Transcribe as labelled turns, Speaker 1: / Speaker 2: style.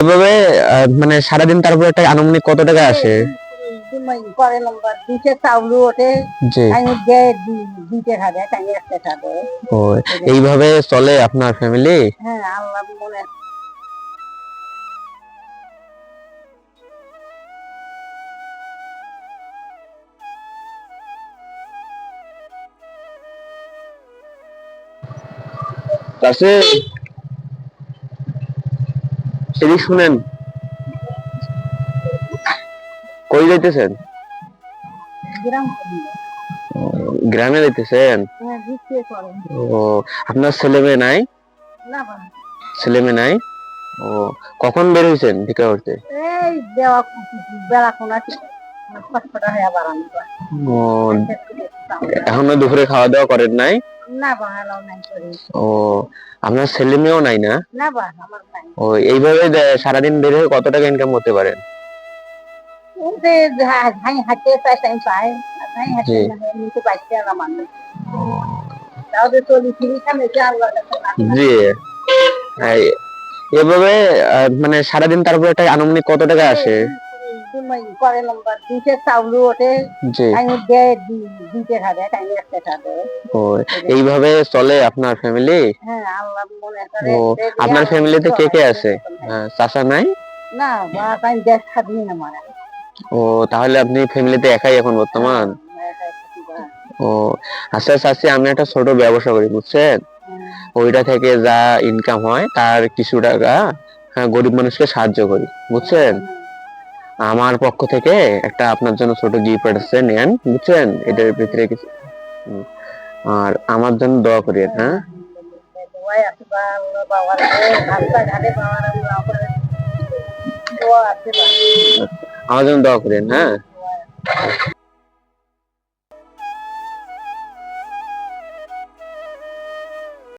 Speaker 1: এভাবে মানে সারাদিন তারপর একটা আনুমানিক কত টাকা আসে? এইভাবে চলে আপনার ফ্যামিলি
Speaker 2: হ্যাঁ
Speaker 1: এদিক শুনেন। কই যাইতেছেন?
Speaker 2: গ্রামে
Speaker 1: যাইতেছেন? ও আপনার ছেলে মেয়ে নাই? ছেলে মেয়ে নাই? ও কখন বের হয়েছেন ভিক্ষা করতে? এখনও দুপুরে খাওয়া দাওয়া করেন নাই?
Speaker 2: না বা এলাও নাই
Speaker 1: ও আপনার ছেলে মেয়েও নাই না?
Speaker 2: না বা আমার নাই।
Speaker 1: ও এইভাবে সারাদিন বের হয়ে কত টাকা ইনকাম করতে পারেন?
Speaker 2: এই যে ধাই হাঁটতে চাই টাইম পাই ধাই হাঁটতে
Speaker 1: জি।
Speaker 2: না নিতে পারছি না মানুষ। তাহলে চলি ফিরি খানে যে আল্লাহর কাছে না
Speaker 1: জি এভাবে মানে সারাদিন তারপর একটা আনুমানিক কত টাকা আসে?
Speaker 2: নম্বর দুইটা চাউল ওঠে আমি যে দুইটা খাবে তাই খাবে
Speaker 1: ও এইভাবে চলে আপনার ফ্যামিলি
Speaker 2: হ্যাঁ আল্লাহ মনে করে
Speaker 1: আপনার ফ্যামিলিতে কে কে আছে। চাচা নাই?
Speaker 2: না তাই দেশ স্বাধীন না মারা
Speaker 1: ও তাহলে আপনি ফ্যামিলিতে একাই এখন বর্তমান ও আচ্ছা চাচি আমি একটা ছোট ব্যবসা করি বুঝছেন ওইটা থেকে যা ইনকাম হয় তার কিছু টাকা হ্যাঁ, গরিব মানুষকে সাহায্য করি বুঝছেন আমার পক্ষ থেকে একটা আপনার জন্য ছোট গিফট আছে, নেন, বুঝছেন? এটার ভিতরে কিছু আর আমার জন্য দোয়া করি হ্যাঁ?
Speaker 2: আমার
Speaker 1: জন্য দোয়া করিয়েন হ্যাঁ।